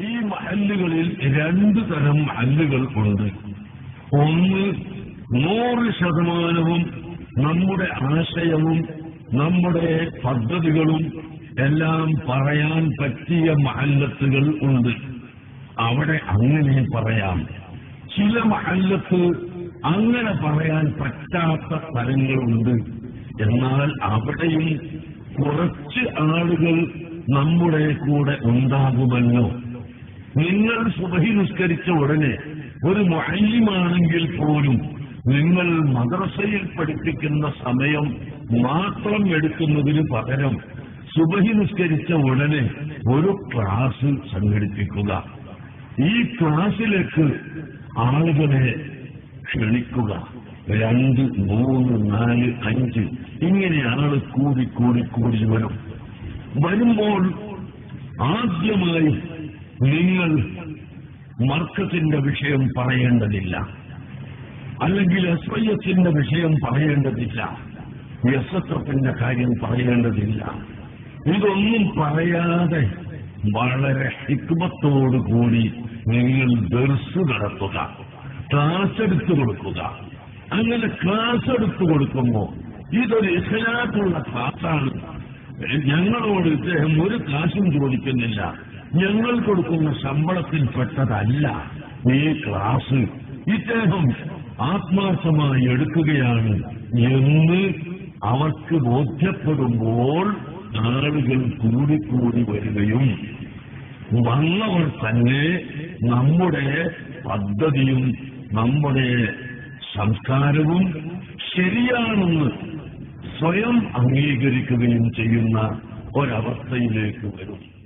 ഈ മഹല്ലുകളിൽ രണ്ട് തരം മഹല്ലുകൾ ഉണ്ട്. ഒന്ന് നൂറ് ശതമാനവും നമ്മുടെ ആശയവും നമ്മുടെ പദ്ധതികളും എല്ലാം പറയാൻ പറ്റിയ മഹല്ലത്തുകൾ ഉണ്ട്. അവിടെ അങ്ങനെ പറയാം. ചില മഹല്ലത്ത് അങ്ങനെ പറയാൻ പറ്റാത്ത സ്ഥലങ്ങളുണ്ട് എന്നാൽ അവിടെയും കുറച്ച് ആളുകൾ നമ്മുടെ കൂടെ ഉണ്ടാകുമല്ലോ. നിങ്ങൾ സുബഹി നിസ്കരിച്ച ഉടനെ ഒരു മഹല്യമാണെങ്കിൽ പോലും നിങ്ങൾ മദ്രസയിൽ പഠിപ്പിക്കുന്ന സമയം മാത്രം എടുക്കുന്നതിന് പകരം സുബഹി നിസ്കരിച്ച ഉടനെ ഒരു ക്ലാസ് സംഘടിപ്പിക്കുക. ഈ ക്ലാസ്സിലേക്ക് ആളുകളെ ക്ഷണിക്കുക. രണ്ട് മൂന്ന് നാല് അഞ്ച് ഇങ്ങനെ ആൾ കൂടി കൂടി കൂടി വരും. വരുമ്പോൾ ആദ്യമായി നിങ്ങൾ മർക്കത്തിന്റെ വിഷയം പറയേണ്ടതില്ല. അല്ലെങ്കിൽ എസ് വിഷയം പറയേണ്ടതില്ല. എസ് കാര്യം പറയേണ്ടതില്ല. ഇതൊന്നും പറയാതെ വളരെ കൂടി നിങ്ങൾ ദർസ് നടത്തുക ക്ലാസ് എടുത്തു കൊടുക്കുക. അങ്ങനെ ക്ലാസ് എടുത്തു കൊടുക്കുമ്പോ ഇതൊരു ഇസ്ലാത്തുള്ള ക്ലാസ്സാണ്. ഞങ്ങളോട് ഇദ്ദേഹം ഒരു ക്ലാസും ചോദിക്കുന്നില്ല. ഞങ്ങൾ കൊടുക്കുന്ന ശമ്പളത്തിൽപ്പെട്ടതല്ല ഈ ക്ലാസ് ഇദ്ദേഹം ആത്മാർത്ഥമായി എടുക്കുകയാണ് എന്ന് അവർക്ക് ബോധ്യപ്പെടുമ്പോൾ ആളുകൾ കൂടിക്കൂടി വരികയും വന്നവർ തന്നെ നമ്മുടെ പദ്ധതിയും നമ്മുടെ സംസ്കാരവും ശരിയാണെന്ന് സ്വയം അംഗീകരിക്കുകയും ചെയ്യുന്ന ഒരവസ്ഥയിലേക്ക് വരും.